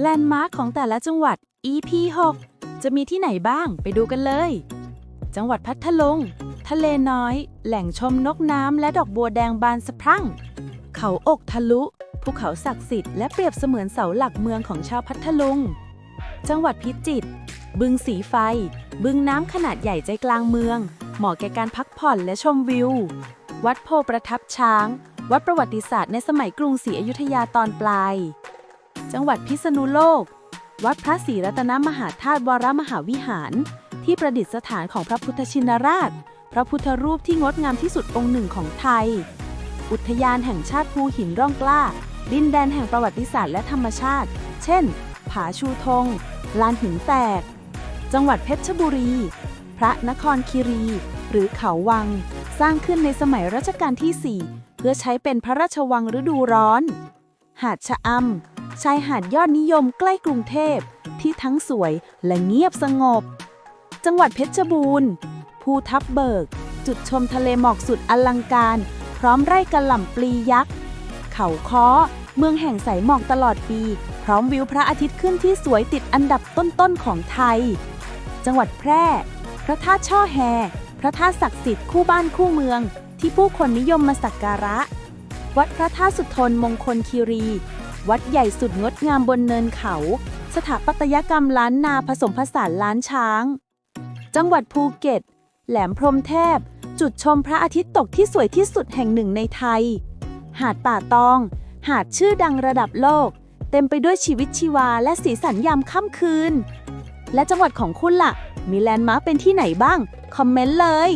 แลนด์มาร์คของแต่ละจังหวัด EP 6 จะมีที่ไหนบ้างไปดูกันเลย จังหวัดพัทลุง ทะเลน้อย แหล่งชมนกน้ำและดอกบัวแดงบานสะพรั่ง เขาอกทะลุ ภูเขาศักดิ์สิทธิ์และเปรียบเสมือนเสาหลักเมืองของชาวพัทลุง จังหวัดพิจิตร บึงสีไฟ บึงน้ำขนาดใหญ่ใจกลางเมือง เหมาะแก่การพักผ่อนและชมวิว วัดโพประทับช้าง วัดประวัติศาสตร์ในสมัยกรุงศรีอยุธยาตอนปลาย จังหวัดพิษณุโลก วัดพระศรีรัตนมหาธาตุวรมหาวิหาร ที่ประดิษฐานของพระพุทธชินราช พระพุทธรูปที่งดงามที่สุดองค์หนึ่งของไทย อุทยานแห่งชาติภูหินร่องกล้า ดินแดนแห่งประวัติศาสตร์และธรรมชาติ เช่น ผาชูธง ลานหินแตก จังหวัดเพชรบุรี พระนครคีรี หรือเขาวัง สร้างขึ้นในสมัยรัชกาลที่ 4 เพื่อใช้เป็นพระราชวังฤดูร้อน หาดชะอำ ชายหาดยอดนิยมใกล้กรุงเทพ ที่ทั้งสวยและเงียบสงบ จังหวัดเพชรบูรณ์ภูทับเบิก จุดชมทะเลหมอกสุดอลังการ พร้อมไร่กระหล่ำปลียักษ์ เขาค้อ เมืองแห่งสายหมอกตลอดปี พร้อมวิวพระอาทิตย์ขึ้นที่สวยติดอันดับต้นๆของไทย จังหวัดแพร่ พระธาตุช่อแฮ พระธาตุศักดิ์สิทธิ์คู่บ้านคู่เมือง ที่ผู้คนนิยมมาสักการะ วัดพระธาตุสุทนมงคลคีรี วัดใหญ่สุดงดงามบนเนินเขา สถาปัตยกรรมล้านนาผสมผสานล้านช้าง จังหวัดภูเก็ต แหลมพรหมเทพ จุดชมพระอาทิตย์ตกที่สวยที่สุดแห่งหนึ่งในไทย หาดป่าตอง หาดชื่อดังระดับโลก เต็มไปด้วยชีวิตชีวาและสีสันยามค่ำคืน และจังหวัดของคุณล่ะ มีแลนด์มาร์คเป็นที่ไหนบ้าง คอมเมนต์เลย